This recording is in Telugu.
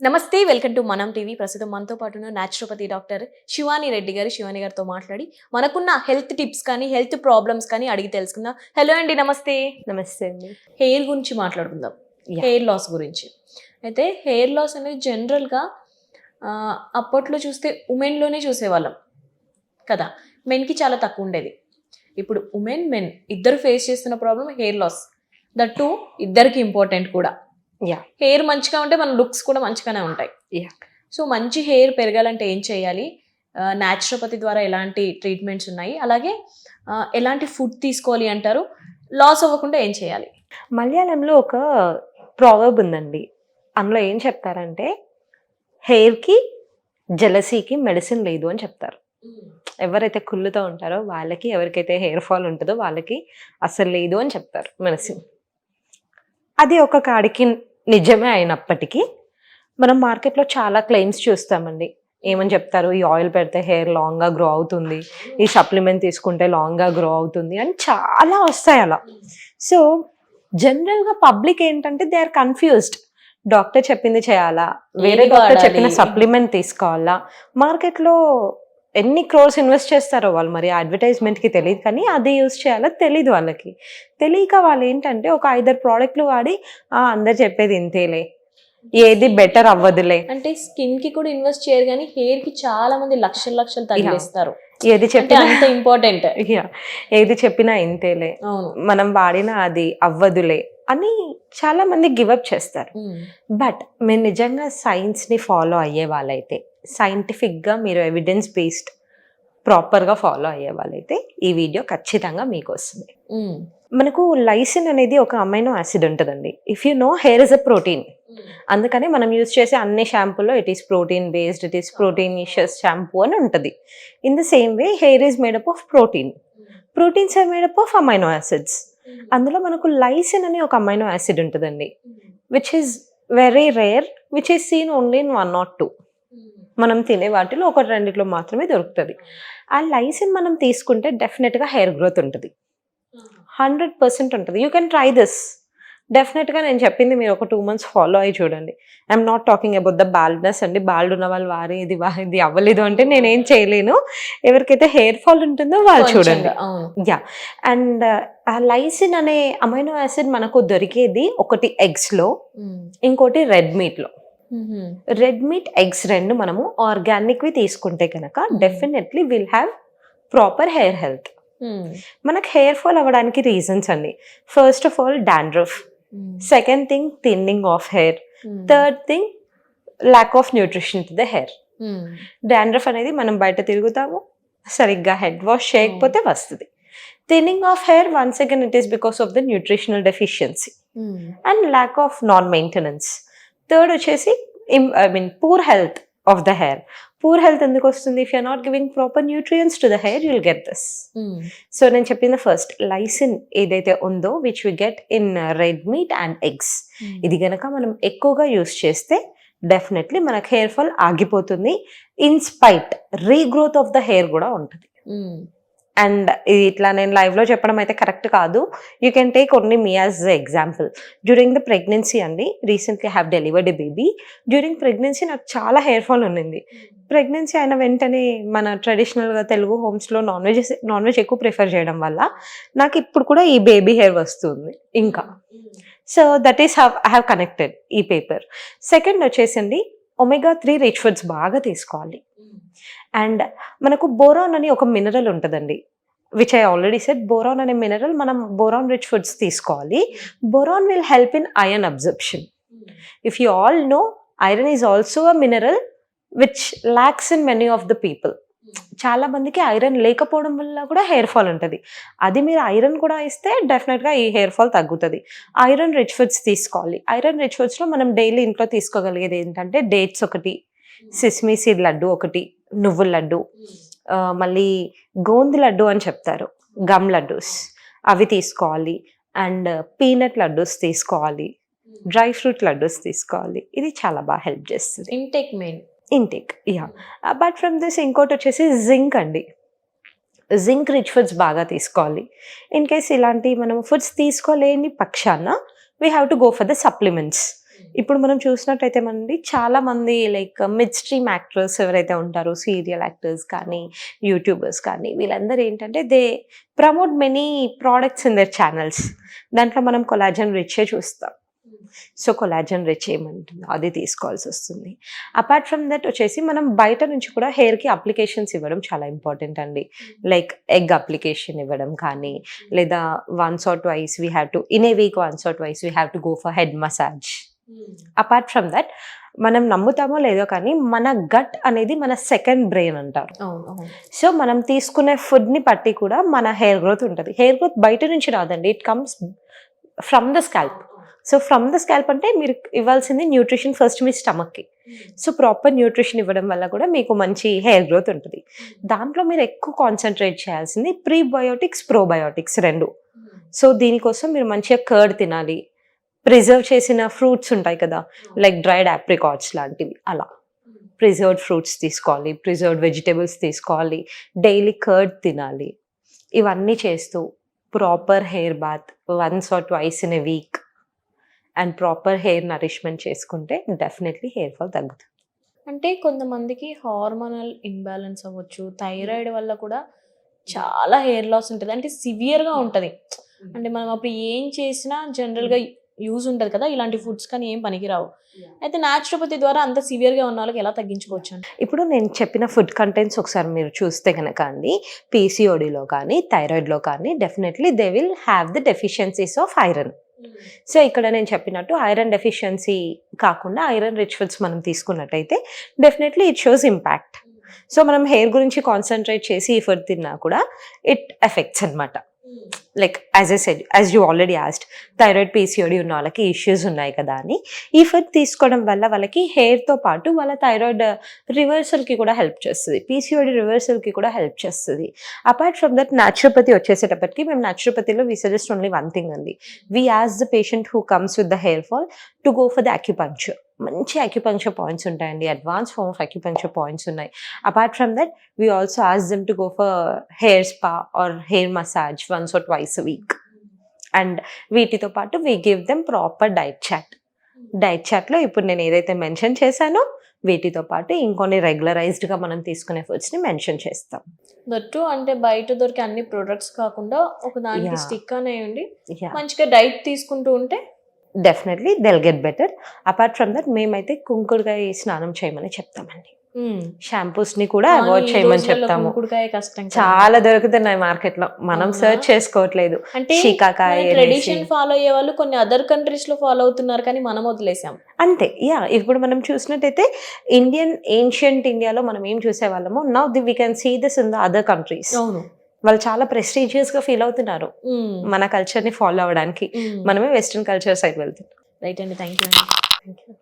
నమస్తే వెల్కమ్ టు మనం టీవీ. ప్రస్తుతం మనతో పాటు ఉన్న న్యాచురోపతి డాక్టర్ శివాని రెడ్డి గారు శివాని గారితో మాట్లాడి మనకున్న హెల్త్ టిప్స్ కానీ హెల్త్ ప్రాబ్లమ్స్ కానీ అడిగి తెలుసుకుందాం. హలో అండి నమస్తే. నమస్తే అండి. హెయిర్ గురించి మాట్లాడుకుందాం. హెయిర్ లాస్ గురించి. అయితే హెయిర్ లాస్ అనేది జనరల్గా అప్పట్లో చూస్తే ఉమెన్లోనే చూసేవాళ్ళం కదా. మెన్కి చాలా తక్కువ ఉండేది. ఇప్పుడు ఉమెన్ మెన్ ఇద్దరు ఫేస్ చేస్తున్న problem hair loss that too ఇద్దరికి ఇంపార్టెంట్ కూడా. హెయిర్ మంచిగా ఉంటే మన లుక్స్ కూడా మంచిగానే ఉంటాయి. సో మంచి హెయిర్ పెరగాలంటే ఏం చేయాలి? న్యాచురోపతి ద్వారా ఎలాంటి ట్రీట్మెంట్స్ ఉన్నాయి? అలాగే ఎలాంటి ఫుడ్ తీసుకోవాలి అంటారు? లాస్ అవ్వకుండా ఏం చేయాలి? మలయాళంలో ఒక ప్రావర్బ్ ఉందండి. అందులో ఏం చెప్తారంటే హెయిర్కి జలసీకి మెడిసిన్ లేదు అని చెప్తారు. ఎవరైతే కుళ్ళుతో ఉంటారో వాళ్ళకి ఎవరికైతే హెయిర్ ఫాల్ ఉంటుందో వాళ్ళకి అసలు లేదు అని చెప్తారు మెడిసిన్. అది ఒక కాడికి నిజమే అయినప్పటికీ మనం మార్కెట్లో చాలా క్లెయిమ్స్ చూస్తామండి. ఏమని చెప్తారు? ఈ ఆయిల్ పెడితే హెయిర్ లాంగ్గా గ్రో అవుతుంది. ఈ సప్లిమెంట్ తీసుకుంటే లాంగ్గా గ్రో అవుతుంది అని చాలా వస్తాయి అలా. సో జనరల్గా పబ్లిక్ ఏంటంటే దే ఆర్ కన్ఫ్యూజ్డ్. డాక్టర్ చెప్పింది చేయాలా? వేరే డాక్టర్? చెప్పిన సప్లిమెంట్ తీసుకోవాలా? మార్కెట్లో ఎన్ని క్రోర్స్ ఇన్వెస్ట్ చేస్తారో వాళ్ళు మరి అడ్వర్టైజ్మెంట్కి తెలియదు కానీ అది యూస్ చేయాలో తెలియదు వాళ్ళకి. తెలియక వాళ్ళు ఏంటంటే ఒక ఐదారు ప్రోడక్ట్లు వాడి అందరు చెప్పేది ఇంతేలే ఏది బెటర్ అవ్వదులే. అంటే స్కిన్కి కూడా ఇన్వెస్ట్ చేయరు కానీ హెయిర్కి చాలా మంది లక్షలు లక్షలు తగిలిస్తారు. ఏది చెప్పినా అంత ఇంపార్టెంట్. ఏది చెప్పినా ఇంతేలే. మనం వాడిన అది అవ్వదులే అని చాలా మంది గివప్ చేస్తారు. బట్ మీరు నిజంగా సైన్స్ని ఫాలో అయ్యే వాళ్ళైతే సైంటిఫిక్గా మీరు ఎవిడెన్స్ బేస్డ్ ప్రాపర్గా ఫాలో అయ్యే వాళ్ళైతే ఈ వీడియో ఖచ్చితంగా మీకు వస్తుంది ఉమ్. మనకు లైసిన్ అనేది ఒక అమైనో యాసిడ్ ఉంటుందండి. If you know hair is a protein అందుకని మనం యూజ్ చేసే అన్ని షాంపూలో it is protein based it is proteinaceous shampoo అని ఉంటుంది. In the same way hair is made up of protein proteins are made up of amino acids అందులో మనకు లైసిన్ అనే ఒక అమైనో యాసిడ్ ఉంటుందండి. Which is very rare which is seen only in one not two మనం తినే వాటిలో ఒక రెండిట్లో మాత్రమే దొరుకుతుంది. ఆ లైసిన్ మనం తీసుకుంటే డెఫినెట్గా హెయిర్ గ్రోత్ ఉంటుంది. హండ్రెడ్ పర్సెంట్ ఉంటుంది. You can try this. డెఫినెట్గా నేను చెప్పింది మీరు ఒక టూ మంత్స్ ఫాలో అయ్యి చూడండి. I'm not talking about the baldness అండి. బాల్డ్ ఉన్న వాళ్ళు వారి ఇది ఇది అవ్వలేదు అంటే నేనేం చేయలేను. ఎవరికైతే హెయిర్ ఫాల్ ఉంటుందో వాళ్ళు చూడండి. యా. అండ్ ఆ లైసిన్ అనే అమైనో యాసిడ్ మనకు దొరికేది ఒకటి ఎగ్స్లో. ఇంకోటి రెడ్ మీట్లో. రెడ్ మీట్ ఎగ్స్ రెండు మనము ఆర్గానిక్వి తీసుకుంటే కనుక definitely will have proper hair health. మనకు హెయిర్ ఫాల్ అవ్వడానికి రీజన్స్ అండి first of all dandruff. Second thing thinning of hair. Third thing lack of nutrition to the hair. Dandruff అనేది మనం బయట తిరుగుతాము సరిగ్గా హెడ్ వాష్ చేయకపోతే వస్తుంది. Thinning of hair once again it is because of the nutritional deficiency. And lack of non maintenance third వచ్చేసి I mean poor health of the hair poor health ఎందుకు వస్తుంది if you not giving proper nutrients to the hair you'll get this. So నేను చెప్పిన ఫస్ట్ లైసిన్ ఏదైతే ఉందో which we get in red meat and eggs. ఇది గనక మనం ఎక్కువగా యూస్ చేస్తే డెఫినెట్లీ మనకు హెయిర్ ఫాల్ ఆగిపోతుంది in spite regrowth of the hair కూడా ఉంటుంది ఉమ్. అండ్ ఇది ఇట్లా నేను లైవ్లో చెప్పడం అయితే కరెక్ట్ కాదు. You can take only me as example during the pregnancy అండి recently have delivered a baby during pregnancy నాకు చాలా హెయిర్ ఫాల్ ఉండింది ప్రెగ్నెన్సీ అయిన వెంటనే మన ట్రెడిషనల్గా తెలుగు హోమ్స్లో నాన్ వెజ్ నాన్ వెజ్ ఎక్కువ ప్రిఫర్ చేయడం వల్ల నాకు ఇప్పుడు కూడా ఈ బేబీ హెయిర్ వస్తుంది ఇంకా. So that is how I have connected ఈ పేపర్ సెకండ్ వచ్చేసండి ఒమెగా త్రీ రిచ్ ఫుడ్స్ బాగా తీసుకోవాలి. అండ్ మనకు బోరాన్ అని ఒక మినరల్ ఉంటుందండి. Which I already set boron అనే మినరల్ మనం బోరాన్ రిచ్ ఫుడ్స్ తీసుకోవాలి. Boron will help in iron absorption if you all know iron is also a mineral which lacks in many of the people చాలా మందికి ఐరన్ లేకపోవడం వల్ల కూడా హెయిర్ ఫాల్ ఉంటుంది. అది మీరు ఐరన్ కూడా ఇస్తే డెఫినెట్గా ఈ హెయిర్ ఫాల్ తగ్గుతుంది. ఐరన్ రిచ్ ఫుడ్స్ తీసుకోవాలి. ఐరన్ రిచ్ ఫుడ్స్లో మనం డైలీ ఇంట్లో తీసుకోగలిగేది ఏంటంటే డేట్స్ ఒకటి సిస్మీ సీడ్ లడ్డు ఒకటి నువ్వుల లడ్డు. మళ్ళీ గోంది లడ్డు అని చెప్తారు. గమ్ లడ్డూస్. అవి తీసుకోవాలి. అండ్ పీనట్ లడ్డూస్ తీసుకోవాలి. డ్రై ఫ్రూట్ లడ్డూస్ తీసుకోవాలి. ఇది చాలా బాగా హెల్ప్ చేస్తుంది. Intake main. Intake yeah. Apart from this ఇంకోటి వచ్చేసి జింక్ అండి. జింక్ రిచ్ ఫుడ్స్ బాగా తీసుకోవాలి. ఇన్ కేస్ ఇలాంటి మనం ఫుడ్స్ తీసుకోలేని పక్షాన we have to go for the supplements. ఇప్పుడు మనం చూసినట్టయితే మనండి చాలా మంది లైక్ మిడ్ స్ట్రీమ్ యాక్టర్స్ ఎవరైతే ఉంటారో సీరియల్ యాక్టర్స్ కానీ యూట్యూబర్స్ కానీ వీళ్ళందరూ ఏంటంటే they promote many products in their channels దాంట్లో మనం కొలాజన్ రిచే చూస్తాం. సో కొలాజన్ రిచ్ ఏమంటుందో? అది తీసుకోవాల్సి వస్తుంది. అపార్ట్ ఫ్రమ్ దట్ వచ్చేసి మనం బయట నుంచి కూడా హెయిర్కి అప్లికేషన్స్ ఇవ్వడం చాలా ఇంపార్టెంట్ అండి. లైక్ ఎగ్ అప్లికేషన్ ఇవ్వడం కానీ లేదా once or twice we have to in a week once or twice we have to go for head massage apart from that మనం నమ్ముతామో లేదో కానీ మన గట్ అనేది మన సెకండ్ బ్రెయిన్ అంటారు. సో మనం తీసుకునే ఫుడ్ని బట్టి కూడా మన హెయిర్ గ్రోత్ ఉంటుంది. హెయిర్ గ్రోత్ బయట నుంచి రాదండి. It comes from the scalp so from the scalp అంటే మీరు ఇవ్వాల్సింది న్యూట్రిషన్ ఫస్ట్ మీ స్టమక్కి సో ప్రాపర్ న్యూట్రిషన్ ఇవ్వడం వల్ల కూడా మీకు మంచి హెయిర్ గ్రోత్ ఉంటుంది. దాంట్లో మీరు ఎక్కువ కాన్సన్ట్రేట్ చేయాల్సింది ప్రీబయోటిక్స్ ప్రోబయోటిక్స్ రెండు. సో దీనికోసం మీరు మంచిగా కర్డ్ తినాలి. ప్రిజర్వ్ చేసిన ఫ్రూట్స్ ఉంటాయి కదా లైక్ డ్రైడ్ ఆప్రికాట్స్ లాంటివి అలా. ప్రిజర్వ్డ్ ఫ్రూట్స్ తీసుకోవాలి ప్రిజర్వ్డ్ వెజిటేబుల్స్ తీసుకోవాలి డైలీ కర్డ్ తినాలి. ఇవన్నీ చేస్తూ proper hair bath once or twice in a week and proper hair nourishment చేసుకుంటే డెఫినెట్లీ హెయిర్ ఫాల్ తగ్గుతుంది. అంటే కొంతమందికి హార్మోనల్ ఇంబ్యాలెన్స్ అవ్వచ్చు థైరాయిడ్ వల్ల కూడా చాలా హెయిర్ లాస్ ఉంటుంది. అంటే సివియర్గా ఉంటుంది. అంటే మనం అప్పుడు ఏం చేసినా జనరల్గా యూజ్ ఉంటుంది కదా ఇలాంటి ఫుడ్స్ కానీ ఏం పనికిరావు. అయితే న్యాచురోపతి ద్వారా అంత సివియర్గా ఉన్న వాళ్ళకి ఎలా తగ్గించుకోవచ్చు అండి? ఇప్పుడు నేను చెప్పిన ఫుడ్ కంటెంట్స్ ఒకసారి మీరు చూస్తే కనుక అండి పీసీఓడిలో కానీ థైరాయిడ్లో కానీ definitely they will have the deficiencies of iron so ఇక్కడ నేను చెప్పినట్టు ఐరన్ డెఫిషియన్సీ కాకుండా ఐరన్ రిచ్ ఫుడ్స్ మనం తీసుకున్నట్టయితే definitely it shows impact so మనం హెయిర్ గురించి కాన్సన్ట్రేట్ చేసి ఈ ఫుడ్ తిన్నా కూడా ఇట్ ఎఫెక్ట్స్ అనమాట like as a said as you already asked thyroid PCOD ఉన్న వాళ్ళకి ఇష్యూస్ ఉన్నాయి కదా అని. ఈ ఫుడ్ తీసుకోవడం వల్ల వాళ్ళకి హెయిర్తో పాటు వాళ్ళ థైరాయిడ్ రివర్సల్కి uh, కూడా హెల్ప్ చేస్తుంది. పీసీఓడి రివర్సల్కి కూడా హెల్ప్ చేస్తుంది. అపార్ట్ ఫ్రమ్ దట్ న్యాచురోపతి వచ్చేసేటప్పటికి మేము న్యాచురోపతిలో we suggest only one thing అండి. We as the patient who comes with the hair fall to go for the acupuncture మంచి అక్యుపంక్చర్ పాయింట్స్ ఉంటాయండి. Advance form of acupuncture points ఉన్నాయి. Apart from that we also ask them to go for hair spa or hair massage once or twice week and వీటితో పాటు we give them proper diet chart diet చాట్లో ఇప్పుడు నేను ఏదైతే మెన్షన్ చేశానో వీటితో పాటు ఇంకొన్ని రెగ్యులరైజ్డ్గా మనం తీసుకునే ఫుడ్స్ని మెన్షన్ చేస్తాం. దట్టు అంటే బయట దొరికే అన్ని ప్రొడక్ట్స్ కాకుండా ఒక దానికి. స్టిక్ అనేయండి మంచిగా డైట్ తీసుకుంటూ ఉంటే definitely they'll get better apart from that మేమైతే కుంకుడుకాయ స్నానం చేయమని చెప్తామండి. షాంపూస్ని కూడా అవాయిడ్ చేయమని చెప్తాము. చాలా దొరుకుతున్నాయి మార్కెట్లో మనం? సర్చ్ చేసుకోవట్లేదు. అంటే ట్రెడిషన్. ఫాలో అయ్యే వాళ్ళు కొన్ని అదర్ కంట్రీస్లో ఫాలో అవుతున్నారు కానీ మనం వదిలేసాం. అంతే. యా ఇప్పుడు మనం చూసినట్టయితే ఇండియన్ ఏన్షియంట్ ఇండియాలో మనం ఏం చూసేవాళ్ళము now the we can see this in the other countries వాళ్ళు చాలా ప్రెస్టీజియస్గా ఫీల్ అవుతున్నారు. మన కల్చర్ని ఫాలో అవడానికి మనమే వెస్ట్రన్ కల్చర్ సైడ్ వెళ్తున్నాం. రైట్ అండి థ్యాంక్ యూ అండి. Thank you.